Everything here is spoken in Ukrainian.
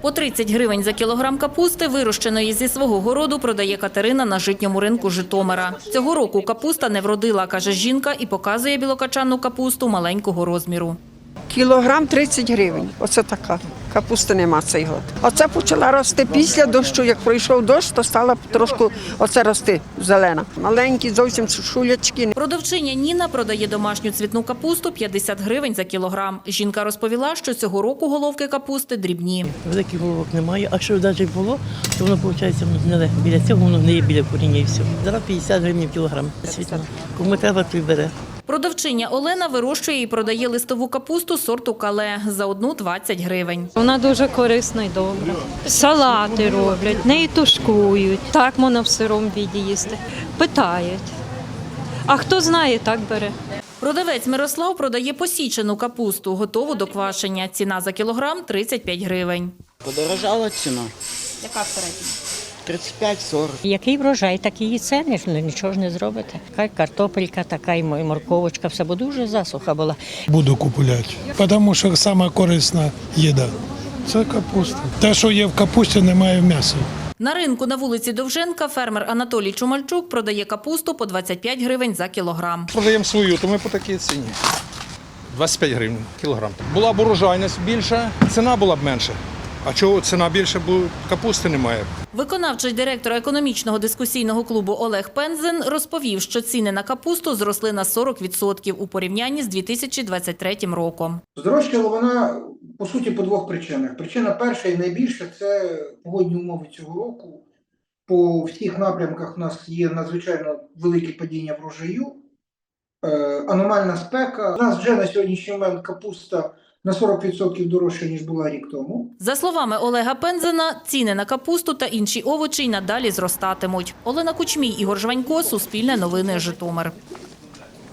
По 30 гривень за кілограм капусти, вирощеної зі свого городу, продає Катерина на житньому ринку Житомира. Цього року капуста не вродила, каже жінка, і показує білокачанну капусту маленького розміру. Кілограм 30 гривень. Оце така. Капусти нема цей год. Оце почала рости після дощу. Як пройшов дощ, то стала трошки оце рости зелена. Маленькі, зовсім шулячки. Продавчиня Ніна продає домашню цвітну капусту 50 гривень за кілограм. Жінка розповіла, що цього року головки капусти дрібні. Великих головок немає, а що навіть було, то воно виходить гниле. Біля цього воно гниє біля коріння і все. Зараз 50 гривень кілограм. Світло. Кому треба, той бере. Продавчиня Олена вирощує і продає листову капусту сорту кале за одну 20 гривень. Вона дуже корисна і добра. Салати роблять, неї тушкують. Так можна в сирому віді їсти. Питають. А хто знає, так бере. Продавець Мирослав продає посічену капусту, готову до квашення. Ціна за кілограм 35 гривень. Подорожала ціна. Яка середня? 35-40. Який врожай, такі і ціни, ну нічого ж не зробите. Така й картопелька, така й мо- морковочка, все, бо дуже засуха була. буду купувати, тому що сама корисна їда. Це капуста. Те, що є в капусті, немає в м'ясі. На ринку на вулиці Довженка фермер Анатолій Чумальчук продає капусту по 25 гривень за кілограм. Продаємо свою, то ми по такій ціні. 25 гривень кілограм. Була б урожайність більша, ціна була б менша. А чого ціна більша, бо капусти немає. Виконавчий директор економічного дискусійного клубу Олег Пензен розповів, що ціни на капусту зросли на 40% у порівнянні з 2023 роком. Здорожчала вона по суті по двох причинах. Причина перша і найбільша це погодні умови цього року. По всіх напрямках у нас є надзвичайно велике падіння врожаю, е, аномальна спека. У нас вже на сьогоднішній момент капуста на 40% дорожча, ніж була рік тому. За словами Олега Пензена, ціни на капусту та інші овочі й надалі зростатимуть. Олена Кучмій, Ігор Жванько, Суспільне новини Житомир.